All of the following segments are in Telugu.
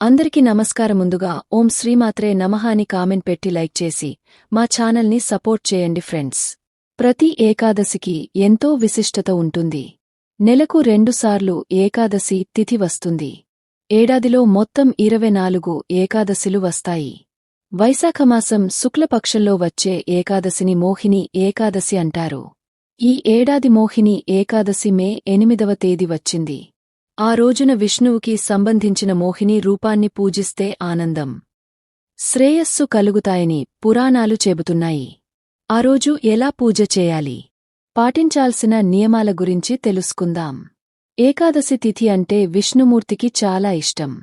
అందరికీ నమస్కారం ముందుగా ఓం శ్రీమాత్రే నమః అని కామెంట్ పెట్టి లైక్ చేసి మా ఛానల్ని సపోర్ట్ చేయండి ఫ్రెండ్స్. ప్రతి ఏకాదశికి ఎంతో విశిష్టత ఉంటుంది. నెలకు రెండుసార్లు ఏకాదశి తిథి వస్తుంది. ఏడాదిలో మొత్తం ఇరవై నాలుగు ఏకాదశిలు వస్తాయి. వైశాఖమాసం శుక్లపక్షంలో వచ్చే ఏకాదశిని మోహిని ఏకాదశి అంటారు. ఈ ఏడాది మోహిని ఏకాదశి మే ఎనిమిదవ తేదీ వచ్చింది. ఆ రోజున విష్ణువుకి సంబంధించిన మోహిని రూపాన్ని పూజిస్తే ఆనందం. శ్రేయస్సు కలుగుతాయని పురాణాలు చెబుతున్నాయి. ఆ రోజు ఎలా పూజ చేయాలి? పాటించాల్సిన నియమాల గురించి తెలుసుకుందాం. ఏకాదశి తిథి అంటే విష్ణుమూర్తికి చాలా ఇష్టం.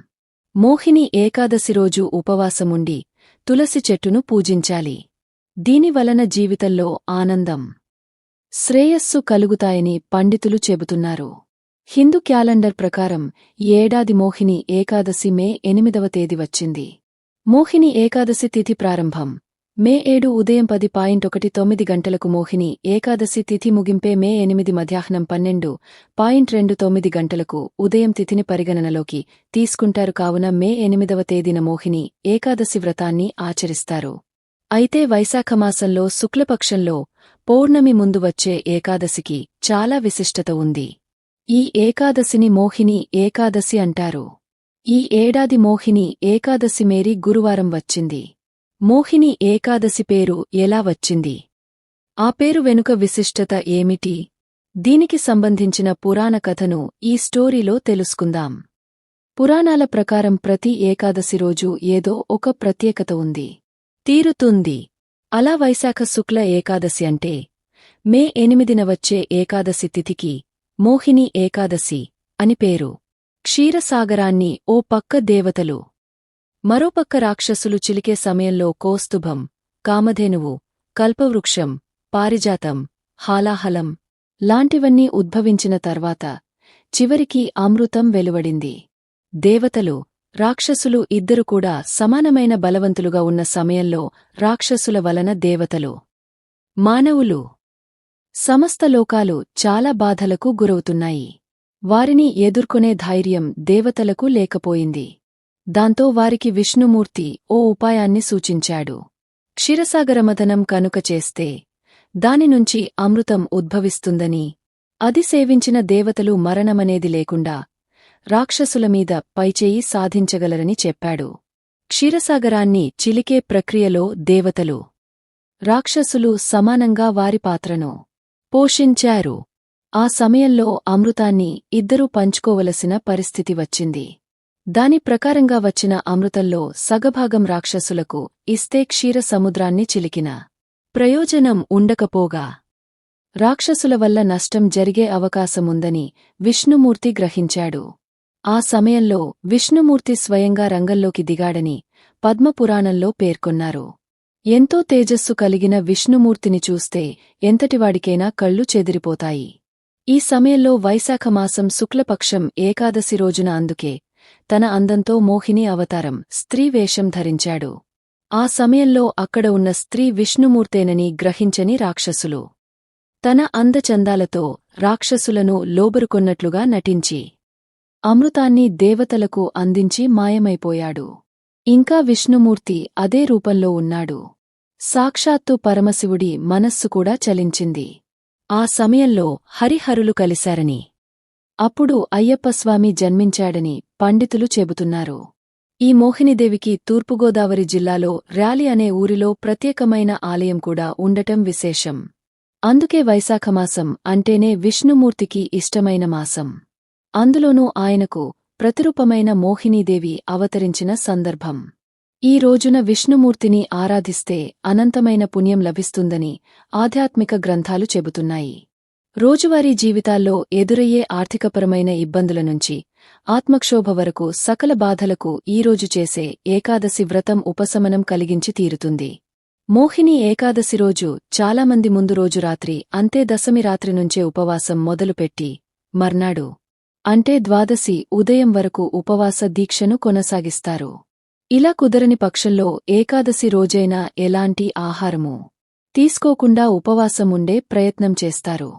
మోహిని ఏకాదశి రోజు ఉపవాసముండి తులసి చెట్టును పూజించాలి. దీనివలన జీవితంలో ఆనందం. శ్రేయస్సు కలుగుతాయని పండితులు చెబుతున్నారు. హిందూ క్యాలెండర్ ప్రకారం ఏడాది మోహిని ఏకాదశి మే ఎనిమిదవ తేదీ వచ్చింది. మోహిని ఏకాదశి తిథి ప్రారంభం. మే ఏడు ఉదయం పది పాయింట్ ఒకటి తొమ్మిది గంటలకు మోహిని ఏకాదశి తిథి ముగింపే మే ఎనిమిది మధ్యాహ్నం పన్నెండు పాయింట్ రెండు తొమ్మిది గంటలకు ఉదయం తిథిని పరిగణనలోకి తీసుకుంటారు కావున మే ఎనిమిదవ తేదీన మోహిని ఏకాదశి వ్రతాన్ని ఆచరిస్తారు. అయితే వైశాఖమాసంలో శుక్లపక్షంలో పౌర్ణమి ముందు వచ్చే ఏకాదశికి చాలా విశిష్టత ఉంది. ఈ ఏకాదశిని మోహిని ఏకాదశి అంటారు. ఈ ఏడాది మోహిని ఏకాదశి మేరీ గురువారం వచ్చింది. మోహిని ఏకాదశి పేరు ఎలా వచ్చింది? ఆ పేరు వెనుక విశిష్టత ఏమిటి? దీనికి సంబంధించిన పురాణ కథను ఈ స్టోరీలో తెలుసుకుందాం. పురాణాల ప్రకారం ప్రతి ఏకాదశి రోజు ఏదో ఒక ప్రత్యేకత ఉంది. తీరుతుంది. అలా వైశాఖ శుక్ల ఏకాదశి అంటే మే ఎనిమిదిన వచ్చే ఏకాదశి తిథికి మోహిని ఏకాదశి అని పేరు. క్షీరసాగరాన్ని ఓ పక్క దేవతలు మరోపక్క రాక్షసులు చిలికే సమయంలో కోస్తుభం కామధేనువు కల్పవృక్షం పారిజాతం హాలాహలం లాంటివన్నీ ఉద్భవించిన తర్వాత చివరికి అమృతం వెలువడింది. దేవతలు రాక్షసులు ఇద్దరు కూడా సమానమైన బలవంతులుగా ఉన్న సమయంలో రాక్షసుల వలన దేవతలు మానవులు సమస్త లోకాలు చాలా బాధలకు గురవుతున్నాయి. వారిని ఎదుర్కొనే ధైర్యం దేవతలకు లేకపోయింది. దాంతో వారికి విష్ణుమూర్తి ఓ ఉపాయాన్ని సూచించాడు. క్షీరసాగరమథనం కనుక చేస్తే దానినుంచి అమృతం ఉద్భవిస్తుందని అది సేవించిన దేవతలు మరణమనేది లేకుండా రాక్షసుల మీద పైచేయి సాధించగలరని చెప్పాడు. క్షీరసాగరాన్ని చిలికే ప్రక్రియలో దేవతలు రాక్షసులు సమానంగా వారి పాత్రను పోషించారు. ఆ సమయంలో అమృతాన్ని ఇద్దరూ పంచుకోవలసిన పరిస్థితి వచ్చింది. దాని ప్రకారంగా వచ్చిన అమృతంలో సగభాగం రాక్షసులకు ఇస్తే క్షీర సముద్రాన్ని చిలికిన ప్రయోజనం ఉండకపోగా. రాక్షసుల వల్ల నష్టం జరిగే అవకాశముందని విష్ణుమూర్తి గ్రహించాడు. ఆ సమయంలో విష్ణుమూర్తి స్వయంగా రంగంలోకి దిగాడని పద్మపురాణంలో పేర్కొన్నారు. ఎంతో తేజస్సు కలిగిన విష్ణుమూర్తిని చూస్తే ఎంతటివాడికైనా కళ్ళు చెదిరిపోతాయి. ఈ సమయంలో వైశాఖమాసం శుక్లపక్షం ఏకాదశి రోజున అందుకే తన అందంతో మోహిని అవతారం స్త్రీ వేషం ధరించాడు. ఆ సమయంలో అక్కడ ఉన్న స్త్రీ విష్ణుమూర్తేనని గ్రహించని రాక్షసులు. తన అందచందాలతో రాక్షసులను లోబరుకొన్నట్లుగా నటించి అమృతాన్ని దేవతలకు అందించి మాయమైపోయాడు. ఇంకా విష్ణుమూర్తి అదే రూపంలో ఉన్నాడు. సాక్షాత్తు పరమశివుడి మనస్సు కూడా చలించింది. ఆ సమయంలో హరిహరులు కలిశారని. అప్పుడు అయ్యప్పస్వామి జన్మించాడని పండితులు చెబుతున్నారు. ఈ మోహినిదేవికి తూర్పుగోదావరి జిల్లాలో ర్యాలీ అనే ఊరిలో ప్రత్యేకమైన ఆలయం కూడా ఉండటం విశేషం. అందుకే వైశాఖమాసం అంటేనే విష్ణుమూర్తికి ఇష్టమైన మాసం. అందులోనూ ఆయనకు ప్రతిరూపమైన మోహినీదేవి అవతరించిన సందర్భం. ఈ రోజున విష్ణుమూర్తిని ఆరాధిస్తే అనంతమైన పుణ్యం లభిస్తుందని ఆధ్యాత్మిక గ్రంథాలు చెబుతున్నాయి. రోజువారీ జీవితాల్లో ఎదురయ్యే ఆర్థికపరమైన ఇబ్బందుల నుంచి ఆత్మక్షోభ వరకు సకల బాధలకు ఈరోజు చేసే ఏకాదశి వ్రతం ఉపశమనం కలిగించి తీరుతుంది. మోహిని ఏకాదశి రోజు చాలామంది ముందు రోజు రాత్రి అంతే దశమి రాత్రి నుంచే ఉపవాసం మొదలుపెట్టి మర్నాడు అంటే ద్వాదశి ఉదయం వరకు ఉపవాస దీక్షను కొనసాగిస్తారు. ఇలా కుదరని పక్షంలో ఏకాదశి రోజైనా ఎలాంటి ఆహారము తీసుకోకుండా ఉపవాసముండే ప్రయత్నం చేస్తారు.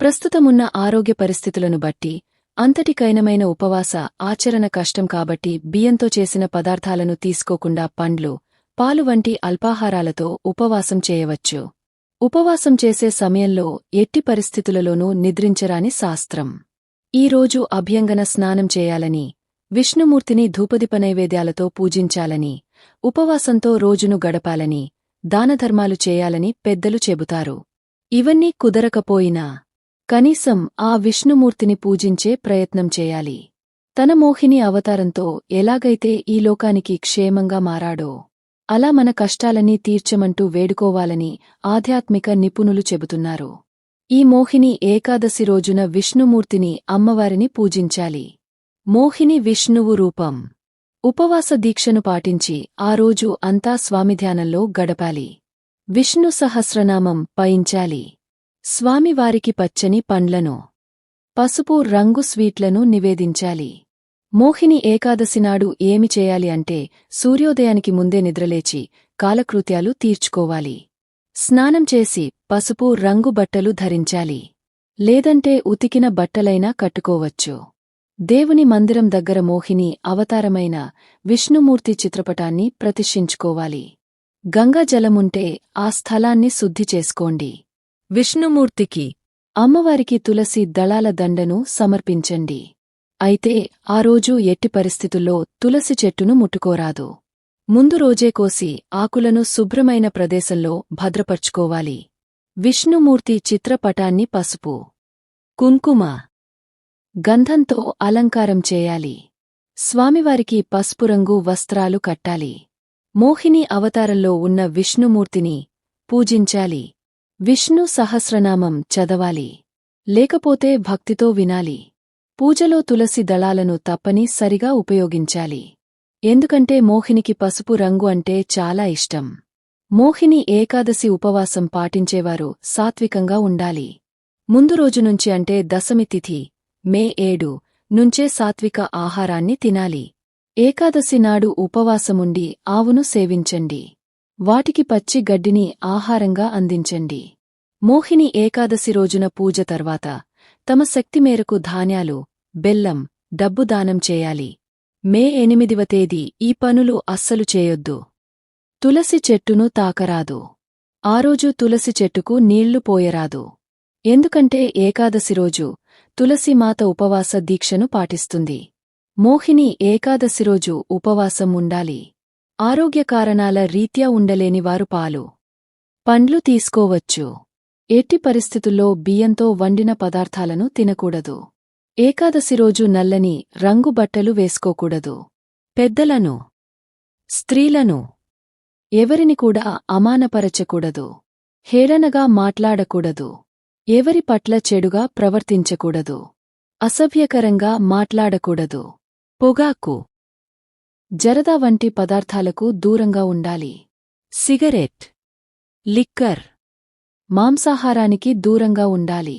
ప్రస్తుతమున్న ఆరోగ్య పరిస్థితులను బట్టి అంతటికైనమైన ఉపవాస ఆచరణ కష్టం కాబట్టి బియ్యంతో చేసిన పదార్థాలను తీసుకోకుండా పండ్లు పాలు వంటి అల్పాహారాలతో ఉపవాసం చేయవచ్చు. ఉపవాసం చేసే సమయంలో ఎట్టి పరిస్థితులలోనూ నిద్రించరాని శాస్త్రం. ఈరోజు అభ్యంగన స్నానం చేయాలని విష్ణుమూర్తిని ధూపదీప నైవేద్యాలతో పూజించాలని ఉపవాసంతో రోజును గడపాలని దానధర్మాలు చేయాలని పెద్దలు చెబుతారు. ఇవన్నీ కుదరకపోయినా కనీసం ఆ విష్ణుమూర్తిని పూజించే ప్రయత్నం చేయాలి. తన మోహిని అవతారంతో ఎలాగైతే ఈ లోకానికి క్షేమంగా మారాడో అలా మన కష్టాలన్నీ తీర్చమంటూ వేడుకోవాలని ఆధ్యాత్మిక నిపుణులు చెబుతున్నారు. ఈ మోహిని ఏకాదశి రోజున విష్ణుమూర్తిని అమ్మవారిని పూజించాలి. మోహిని విష్ణువు రూపం. ఉపవాస దీక్షను పాటించి ఆ రోజు అంతా స్వామిధ్యానంలో గడపాలి. విష్ణు సహస్రనామం పయించాలి. స్వామివారికి పచ్చని పండ్లను పసుపు రంగు స్వీట్లను నివేదించాలి. మోహిని ఏకాదశి నాడు ఏమి చేయాలి అంటే సూర్యోదయానికి ముందే నిద్రలేచి కాలకృత్యాలు తీర్చుకోవాలి. స్నానం చేసి పసుపు రంగు బట్టలు ధరించాలి. లేదంటే ఉతికిన బట్టలైనా కట్టుకోవచ్చు. దేవుని మందిరం దగ్గర మోహిని అవతారమైన విష్ణుమూర్తి చిత్రపటాన్ని ప్రతిష్ఠించుకోవాలి. గంగాజలముంటే ఆ స్థలాన్ని శుద్ధి చేసుకోండి. విష్ణుమూర్తికి అమ్మవారికి తులసి దళాల దండను సమర్పించండి. అయితే ఆ రోజు ఎట్టి పరిస్థితుల్లో తులసి చెట్టును ముట్టుకోరాదు. ముందు రోజే కోసి ఆకులను శుభ్రమైన ప్రదేశంలో భద్రపర్చుకోవాలి. విష్ణుమూర్తి చిత్రపటాన్ని పసుపు కుంకుమ గంధంతో అలంకారం చేయాలి. స్వామివారికి పసుపు రంగు వస్త్రాలు కట్టాలి. మోహిని అవతారంలో ఉన్న విష్ణుమూర్తిని పూజించాలి. విష్ణు సహస్రనామం చదవాలి. లేకపోతే భక్తితో వినాలి. పూజలో తులసి దళాలను తప్పని సరిగా ఉపయోగించాలి. ఎందుకంటే మోహినికి పసుపు రంగు అంటే చాలా ఇష్టం. మోహిని ఏకాదశి ఉపవాసం పాటించేవారు సాత్వికంగా ఉండాలి. ముందు రోజు నుంచి అంటే దశమి తిథి మే ఏడు నుంచే సాత్విక ఆహారాన్ని తినాలి. ఏకాదశి నాడు ఉపవాసముండి ఆవును సేవించండి. వాటికి పచ్చి గడ్డిని ఆహారంగా అందించండి. మోహిని ఏకాదశి రోజున పూజ తర్వాత తమ శక్తి మేరకు ధాన్యాలు బెల్లం డబ్బు దానం చేయాలి. మే ఎనిమిదివ తేదీ ఈ పనులు అస్సలు చేయొద్దు. తులసి చెట్టును తాకరాదు. ఆ రోజు తులసి చెట్టుకు నీళ్ళు పోయరాదు. ఎందుకంటే ఏకాదశి రోజు తులసిమాత ఉపవాస దీక్షను పాటిస్తుంది. మోహిని ఏకాదశి రోజు ఉపవాసం ఉండాలి. ఆరోగ్య కారణాల రీత్యా ఉండలేని వారు పాలు. పండ్లు తీసుకోవచ్చు. ఎట్టి పరిస్థితుల్లో బియ్యంతో వండిన పదార్థాలను తినకూడదు. ఏకాదశి రోజు నల్లని రంగు బట్టలు వేసుకోకూడదు. పెద్దలను స్త్రీలను ఎవరిని కూడా అమానపరచకూడదు. హేళనగా మాట్లాడకూడదు. ఎవరి పట్ల చెడుగా ప్రవర్తించకూడదు. అసభ్యకరంగా మాట్లాడకూడదు. పొగాకు జరదా వంటి పదార్థాలకు దూరంగా ఉండాలి. సిగరెట్ లిక్కర్ మాంసాహారానికి దూరంగా ఉండాలి.